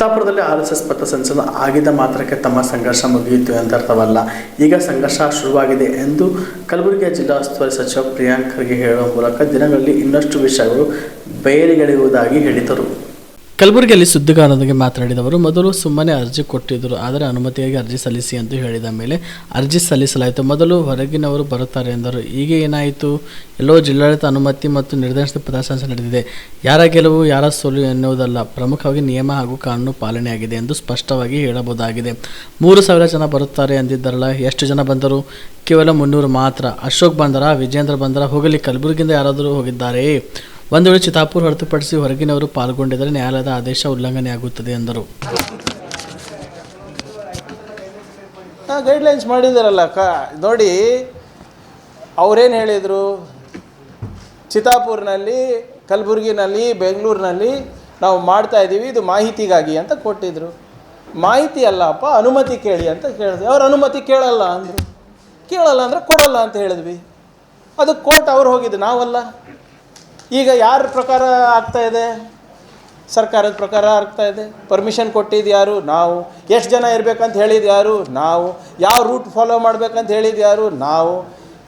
ಚಿತ್ತಾಪುರದಲ್ಲಿ R S S ಪಥಸಂಚಲನ ಆಗಿದ್ದ ಮಾತ್ರಕ್ಕೆ ತಮ್ಮ ಸಂಘರ್ಷ ಮುಗಿಯಿತು ಎಂದರ್ಥವಲ್ಲ ಈಗ ಸಂಘರ್ಷ ಶುರುವಾಗಿದೆ ಎಂದು ಕಲಬುರಗಿಯ ಜಿಲ್ಲಾ ಉಸ್ತುವಾರಿ ಸಚಿವ ಪ್ರಿಯಾಂಕ್ ಖರ್ಗೆ ಹೇಳುವ ಮೂಲಕ ದಿನಗಳಲ್ಲಿ ಇನ್ನಷ್ಟು ವಿಷಯಗಳು ಬಯಲಿಗೆಳೆಯುವುದಾಗಿ ಹೇಳಿದರು. ಕಲಬುರಗಿಯಲ್ಲಿ ಸುದ್ದಿಗಾರರೊಂದಿಗೆ ಮಾತನಾಡಿದವರು, ಮೊದಲು ಸುಮ್ಮನೆ ಅರ್ಜಿ ಕೊಟ್ಟಿದ್ದರು, ಆದರೆ ಅನುಮತಿಯಾಗಿ ಅರ್ಜಿ ಸಲ್ಲಿಸಿ ಎಂದು ಹೇಳಿದ ಮೇಲೆ ಅರ್ಜಿ ಸಲ್ಲಿಸಲಾಯಿತು. ಮೊದಲು ಹೊರಗಿನವರು ಬರುತ್ತಾರೆ ಎಂದರು. ಈಗ ಏನಾಯಿತು? ಎಲ್ಲೋ ಜಿಲ್ಲಾಡಳಿತ ಅನುಮತಿ ಮತ್ತು ನಿರ್ದೇಶನ ಪ್ರದರ್ಶನ ನಡೆದಿದೆ. ಯಾರ ಗೆಲುವು, ಯಾರ ಸೋಲು ಎನ್ನುವುದಲ್ಲ, ಪ್ರಮುಖವಾಗಿ ನಿಯಮ ಹಾಗೂ ಕಾನೂನು ಪಾಲನೆಯಾಗಿದೆ ಎಂದು ಸ್ಪಷ್ಟವಾಗಿ ಹೇಳಬಹುದಾಗಿದೆ. ಮೂರು ಸಾವಿರ ಜನ ಬರುತ್ತಾರೆ ಎಂದಿದ್ದಾರಲ್ಲ, ಎಷ್ಟು ಜನ ಬಂದರು? ಕೇವಲ ಮುನ್ನೂರು ಮಾತ್ರ. ಅಶೋಕ್ ಬಂದರ, ವಿಜೇಂದ್ರ ಬಂದರ, ಹೋಗಲಿ, ಕಲಬುರಗಿಯಿಂದ ಯಾರಾದರೂ ಹೋಗಿದ್ದಾರೆಯೇ ಒಂದು ವೇಳೆ ಚಿತಾಪುರ್ ಹೊರತುಪಡಿಸಿ ಹೊರಗಿನವರು ಪಾಲ್ಗೊಂಡಿದ್ದರೆ ನ್ಯಾಯಾಲಯದ ಆದೇಶ ಉಲ್ಲಂಘನೆಯಾಗುತ್ತದೆ ಎಂದರು. ಗೈಡ್ಲೈನ್ಸ್ ಮಾಡಿದಾರಲ್ಲ ಕ ನೋಡಿ, ಅವರೇನು ಹೇಳಿದರು? ಚಿತಾಪುರ್ನಲ್ಲಿ, ಕಲಬುರಗಿನಲ್ಲಿ, ಬೆಂಗಳೂರಿನಲ್ಲಿ ನಾವು ಮಾಡ್ತಾ ಇದ್ದೀವಿ, ಇದು ಮಾಹಿತಿಗಾಗಿ ಅಂತ ಕೊಟ್ಟಿದ್ರು. ಮಾಹಿತಿ ಅಲ್ಲಪ್ಪ, ಅನುಮತಿ ಕೇಳಿ ಅಂತ ಕೇಳಿದ್ವಿ. ಅವ್ರು ಅನುಮತಿ ಕೇಳಲ್ಲ ಅಂದರು. ಕೇಳಲ್ಲ ಅಂದರೆ ಕೊಡಲ್ಲ ಅಂತ ಹೇಳಿದ್ವಿ. ಅದು ಕೋರ್ಟ್ ಅವ್ರು ಹೋಗಿದ್ದು, ನಾವಲ್ಲ. ಈಗ ಯಾರ ಪ್ರಕಾರ ಆಗ್ತಾ ಇದೆ? ಸರ್ಕಾರದ ಪ್ರಕಾರ ಆಗ್ತಾ ಇದೆ? ಪರ್ಮಿಷನ್ ಕೊಟ್ಟಿದ್ದು ಯಾರು? ನಾವು. ಎಷ್ಟು ಜನ ಇರಬೇಕಂತ ಹೇಳಿದ್ದು ಯಾರು? ನಾವು. ಯಾವ ರೂಟ್ ಫಾಲೋ ಮಾಡ್ಬೇಕಂತ ಹೇಳಿದ್ದು ಯಾರು? ನಾವು.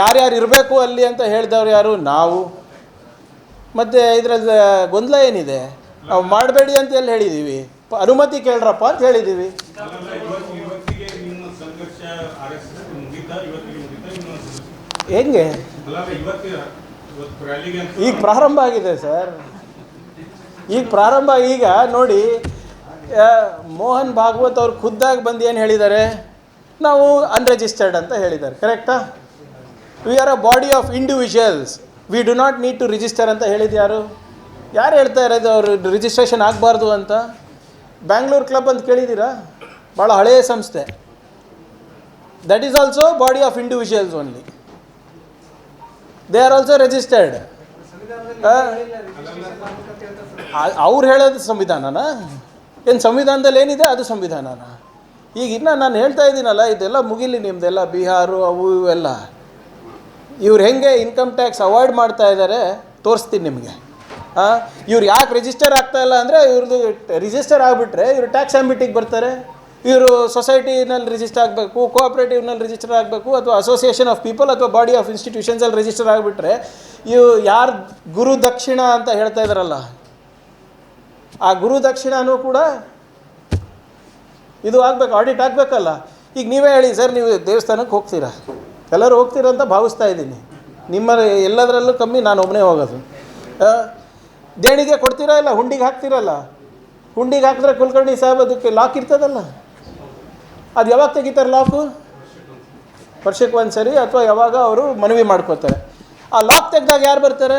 ಯಾರ್ಯಾರು ಇರಬೇಕು ಅಲ್ಲಿ ಅಂತ ಹೇಳಿದವ್ರು ಯಾರು? ನಾವು. ಮತ್ತು ಇದರಲ್ಲಿ ಗೊಂದಲ ಏನಿದೆ? ನಾವು ಮಾಡಬೇಡಿ ಅಂತ ಎಲ್ಲಿ ಹೇಳಿದ್ದೀವಿ ಅನುಮತಿ ಕೇಳ್ರಪ್ಪ ಅಂತ ಹೇಳಿದ್ದೀವಿ? ಹೆಂಗೆ? ಈಗ ಪ್ರಾರಂಭ ಆಗಿದೆ ಸರ್. ಈಗ ಪ್ರಾರಂಭ ಈಗ ನೋಡಿ ಮೋಹನ್ ಭಾಗವತ್ ಅವ್ರು ಖುದ್ದಾಗಿ ಬಂದು ಏನು ಹೇಳಿದ್ದಾರೆ? ನಾವು ಅನ್ರಿಜಿಸ್ಟರ್ಡ್ ಅಂತ ಹೇಳಿದ್ದಾರೆ ಕರೆಕ್ಟಾ we are a body of individuals we do not need to register ಅಂತ ಹೇಳಿದ್ದು ಯಾರು? ಯಾರು ಹೇಳ್ತಾ ಇರೋದು ಅವರು ರಿಜಿಸ್ಟ್ರೇಷನ್ ಆಗಬಾರ್ದು ಅಂತ? ಬ್ಯಾಂಗ್ಳೂರ್ ಕ್ಲಬ್ ಅಂತ ಕೇಳಿದ್ದೀರಾ? ಭಾಳ ಹಳೆಯ ಸಂಸ್ಥೆ. That is also body of individuals only they are also registered ಅವ್ರು ಹೇಳೋದು ಸಂವಿಧಾನನ? ಏನು ಸಂವಿಧಾನದಲ್ಲಿ ಏನಿದೆ ಅದು ಸಂವಿಧಾನನ? ಈಗ ಇನ್ನು ನಾನು ಹೇಳ್ತಾ ಇದ್ದೀನಲ್ಲ ಇದೆಲ್ಲ ಮುಗಿಲಿ ನಿಮ್ಮದೆಲ್ಲ ಬಿಹಾರು ಅವು ಇವೆಲ್ಲ ಇವ್ರು ಹೆಂಗೆ ಇನ್ಕಮ್ ಟ್ಯಾಕ್ಸ್ ಅವಾಯ್ಡ್ ಮಾಡ್ತಾ ಇದ್ದಾರೆ ತೋರಿಸ್ತೀನಿ ನಿಮಗೆ. ಹಾಂ? ಇವ್ರು ಯಾಕೆ ರಿಜಿಸ್ಟರ್ ಆಗ್ತಾ ಇಲ್ಲ ಅಂದರೆ ಇವ್ರದ್ದು ರಿಜಿಸ್ಟರ್ ಆಗಿಬಿಟ್ರೆ ಇವರು ಟ್ಯಾಕ್ಸ್ ಆಂಬಿಟಿಗೆ ಬರ್ತಾರೆ. ಇವರು ಸೊಸೈಟಿನಲ್ಲಿ ರಿಜಿಸ್ಟರ್ ಆಗಬೇಕು ಕೋಆಪ್ರೇಟಿವ್ನಲ್ಲಿ ರಿಜಿಸ್ಟರ್ ಆಗಬೇಕು, ಅಥವಾ ಅಸೋಸಿಯೇಷನ್ ಆಫ್ ಪೀಪಲ್ ಅಥವಾ ಬಾಡಿ ಆಫ್ ಇನ್ಸ್ಟಿಟ್ಯೂಷನ್ಸಲ್ಲಿ ರಿಜಿಸ್ಟರ್ ಆಗಿಬಿಟ್ರೆ ಇವು ಯಾರು ಗುರು ದಕ್ಷಿಣ ಅಂತ ಹೇಳ್ತಾ ಇದ್ದಾರಲ್ಲ ಆ ಗುರು ದಕ್ಷಿಣನೂ ಕೂಡ ಇದು ಆಗಬೇಕು ಆಡಿಟ್ ಆಗಬೇಕಲ್ಲ. ಈಗ ನೀವೇ ಹೇಳಿ, ಸರ್, ನೀವು ದೇವಸ್ಥಾನಕ್ಕೆ ಹೋಗ್ತೀರಾ? ಎಲ್ಲರೂ ಹೋಗ್ತೀರಾ ಅಂತ ಭಾವಿಸ್ತಾ ಇದ್ದೀನಿ. ನಿಮ್ಮ ಎಲ್ಲದರಲ್ಲೂ ಕಮ್ಮಿ ನಾನು ಒಬ್ಬನೇ ಹೋಗೋದು. ದೇಣಿಗೆ ಕೊಡ್ತೀರಾ ಇಲ್ಲ, ಹುಂಡಿಗೆ ಹಾಕ್ತೀರಲ್ಲ? ಹುಂಡಿಗೆ ಹಾಕಿದ್ರೆ ಕುಲಕರ್ಣಿ ಸಾಹೇಬ್ ಅದಕ್ಕೆ ಲಾಕ್ ಇರ್ತದಲ್ಲ? ಅದು ಯಾವಾಗ ತೆಗಿತಾರೆ ಲಾಕು ವರ್ಷಕ್ಕೆ ಒಂದು ಸರಿ ಅಥವಾ ಯಾವಾಗ ಅವರು ಮನವಿ ಮಾಡ್ಕೋತಾರೆ ಆ ಲಾಕ್ ತೆಗೆದಾಗ ಯಾರು ಬರ್ತಾರೆ?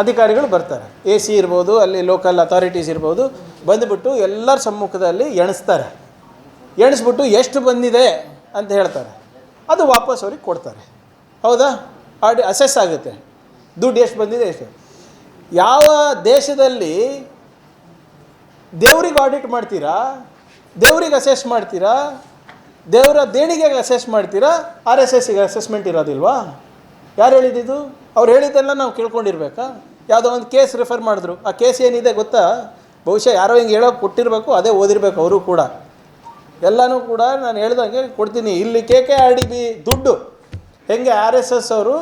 ಅಧಿಕಾರಿಗಳು ಬರ್ತಾರೆ. ಎ ಸಿ ಇರ್ಬೋದು, ಅಲ್ಲಿ ಲೋಕಲ್ ಅಥಾರಿಟೀಸ್ ಇರ್ಬೋದು, ಬಂದುಬಿಟ್ಟು ಎಲ್ಲರ ಸಮ್ಮುಖದಲ್ಲಿ ಎಣಿಸ್ತಾರೆ. ಎಣಿಸ್ಬಿಟ್ಟು ಎಷ್ಟು ಬಂದಿದೆ ಅಂತ ಹೇಳ್ತಾರೆ. ಅದು ವಾಪಸ್ ಅವ್ರಿಗೆ ಕೊಡ್ತಾರೆ. ಹೌದಾ? ಆಡಿ ಅಸೆಸ್ ಆಗುತ್ತೆ. ದುಡ್ಡು ಎಷ್ಟು ಬಂದಿದೆ ಎಷ್ಟು? ಯಾವ ದೇಶದಲ್ಲಿ ದೇವ್ರಿಗೆ ಆಡಿಟ್ ಮಾಡ್ತೀರಾ? ದೇವ್ರಿಗೆ ಅಸೆಸ್ ಮಾಡ್ತೀರಾ? ದೇವರ ದೇಣಿಗೆಗೆ ಅಸೆಸ್ ಮಾಡ್ತೀರಾ? ಆರ್ ಎಸ್ ಎಸ್ಸಿಗೆ ಅಸೆಸ್ಮೆಂಟ್ ಇರೋದಿಲ್ವಾ? ಯಾರು ಹೇಳಿದ್ದು ಅವ್ರು ಹೇಳಿದ್ದೆಲ್ಲ ನಾವು ಕೇಳ್ಕೊಂಡಿರ್ಬೇಕಾ? ಯಾವುದೋ ಒಂದು ಕೇಸ್ ರೆಫರ್ ಮಾಡಿದ್ರು. ಆ ಕೇಸ್ ಏನಿದೆ ಗೊತ್ತಾ? ಬಹುಶಃ ಯಾರೋ ಹಿಂಗೆ ಹೇಳೋಕೆ ಕೊಟ್ಟಿರಬೇಕು ಅದೇ ಓದಿರಬೇಕು ಅವರು ಕೂಡ. ಎಲ್ಲನೂ ಕೂಡ ನಾನು ಹೇಳ್ದಂಗೆ ಕೊಡ್ತೀನಿ. ಇಲ್ಲಿ K K R D B ದುಡ್ಡು. ಹೆಂಗೆ ಆರ್ ಎಸ್ ಎಸ್ ಅವರು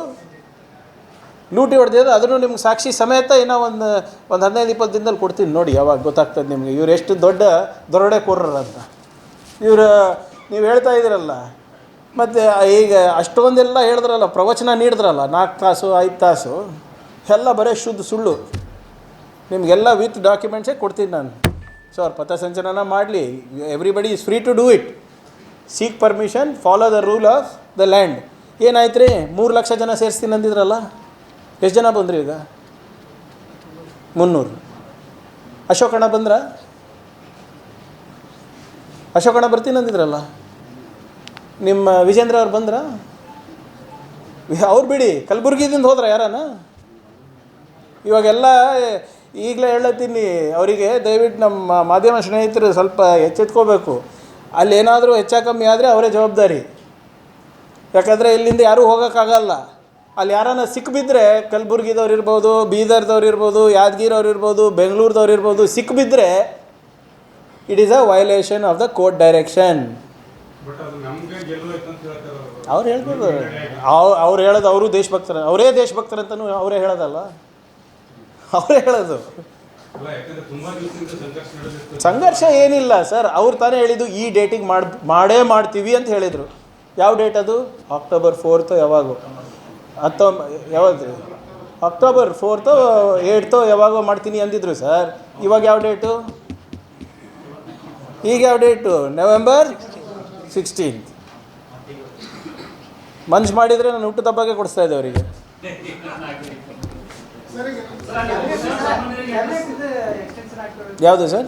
ಲೂಟಿ ಹೊಡೆದಿದ್ದು ಅದನ್ನು ನಿಮ್ಗೆ ಸಾಕ್ಷಿ ಸಮೇತ ಏನೋ ಒಂದು ಒಂದು ಹದಿನೈದು, ಇಪ್ಪತ್ತು ದಿನದಲ್ಲಿ ಕೊಡ್ತೀನಿ ನೋಡಿ, ಯಾವಾಗ ಗೊತ್ತಾಗ್ತದೆ ನಿಮಗೆ. ಇವ್ರು ಎಷ್ಟು ದೊಡ್ಡ ದೊರಡೆಕೋರರು ಅಂತ. ಇವರು, ನೀವು ಹೇಳ್ತಾ ಇದ್ದೀರಲ್ಲ, ಮತ್ತು ಈಗ ಅಷ್ಟೊಂದೆಲ್ಲ ಹೇಳಿದ್ರಲ್ಲ, ಪ್ರವಚನ ನೀಡಿದ್ರಲ್ಲ, ನಾಲ್ಕು ತಾಸು, ಐದು ತಾಸು, ಎಲ್ಲ ಬರೀ ಶುದ್ಧ ಸುಳ್ಳು. ನಿಮಗೆಲ್ಲ ವಿತ್ ಡಾಕ್ಯುಮೆಂಟ್ಸೇ ಕೊಡ್ತೀನಿ ನಾನು. ಸೊ ಅವ್ರು ಪಥಸಂಚಲನ ಮಾಡಲಿ. Everybody is free to do it. Seek permission, follow the rule of the land. ಏನಾಯ್ತು ರೀ ಮೂರು ಲಕ್ಷ ಜನ ಸೇರಿಸ್ತೀನಿ ಅಂದಿದ್ರಲ್ಲ? ಎಷ್ಟು ಜನ ಬಂದ್ರಿ ಈಗ? ಮುನ್ನೂರು. ಅಶೋಕಣ್ಣ ಬಂದ್ರ? ಅಶೋಕಣ್ಣ ಬರ್ತೀನಿ ಅಂದಿದ್ರಲ್ಲ. ನಿಮ್ಮ ವಿಜೇಂದ್ರ ಅವ್ರು ಬಂದ್ರ? ಅವ್ರು ಬಿಡಿ, ಕಲಬುರ್ಗಿದಿಂದ ಹೋದ್ರ ಯಾರನ? ಇವಾಗೆಲ್ಲ ಈಗಲೇ ಹೇಳತ್ತೀನಿ, ಅವರಿಗೆ ದಯವಿಟ್ಟು ನಮ್ಮ ಮಾಧ್ಯಮ ಸ್ನೇಹಿತರು ಸ್ವಲ್ಪ ಎಚ್ಚೆತ್ಕೋಬೇಕು. ಅಲ್ಲಿ ಏನಾದರೂ ಹೆಚ್ಚು ಕಮ್ಮಿ ಆದರೆ ಅವರೇ ಜವಾಬ್ದಾರಿ. ಯಾಕಂದರೆ ಇಲ್ಲಿಂದ ಯಾರೂ ಹೋಗೋಕ್ಕಾಗಲ್ಲ. ಅಲ್ಲಿ ಯಾರನ್ನ ಸಿಕ್ಕಿಬಿದ್ರೆ ಕಲಬುರ್ಗಿದವ್ರು ಇರ್ಬೋದು ಬೀದರ್ದವ್ರು ಇರ್ಬೋದು ಯಾದಗಿರವ್ರು ಇರ್ಬೋದು ಬೆಂಗಳೂರದವ್ರು ಇರ್ಬೋದು ಸಿಕ್ಕಿಬಿದ್ರೆ it is a violation of the court direction ಅವರು. ಹೇಳ್ಬೋದು. ಅವ್ ಅವ್ರು ಹೇಳೋದು ಅವರು ದೇಶಭಕ್ತರ ಅವರೇ ದೇಶಭಕ್ತರಂತನೂ ಅವರೇ ಹೇಳೋದಲ್ಲ. ಅವರೇ ಹೇಳೋದು. ಸಂಘರ್ಷ ಏನಿಲ್ಲ ಸರ್ ಅವ್ರು ತಾನೇ ಹೇಳಿದ್ದು ಈ ಡೇಟಿಗೆ ಮಾಡಿ ಮಾಡೇ ಮಾಡ್ತೀವಿ ಅಂತ ಹೇಳಿದರು. ಯಾವ ಡೇಟ್ ಅದು? ಅಕ್ಟೋಬರ್ ಫೋರ್ತ್ ಯಾವಾಗೋ. ಹತ್ತೊಂಬ ಯಾವುದು ಅಕ್ಟೋಬರ್ ಫೋರ್ತೋ ಏಯ್ತೋ ಯಾವಾಗೋ ಮಾಡ್ತೀನಿ ಅಂದಿದ್ರು ಸರ್ ಇವಾಗ ಯಾವ ಡೇಟು ಈಗ ಯಾವ ಡೇಟು ನವೆಂಬರ್ ಸಿಕ್ಸ್ಟೀನ್ತ್ ಮನ್ಸು ಮಾಡಿದರೆ ನಾನು ಹುಟ್ಟು ತಬ್ಬಾಗೆ ಕೊಡಿಸ್ತಾ ಇದ್ದೆ ಅವರಿಗೆ. ಯಾವುದು ಸರ್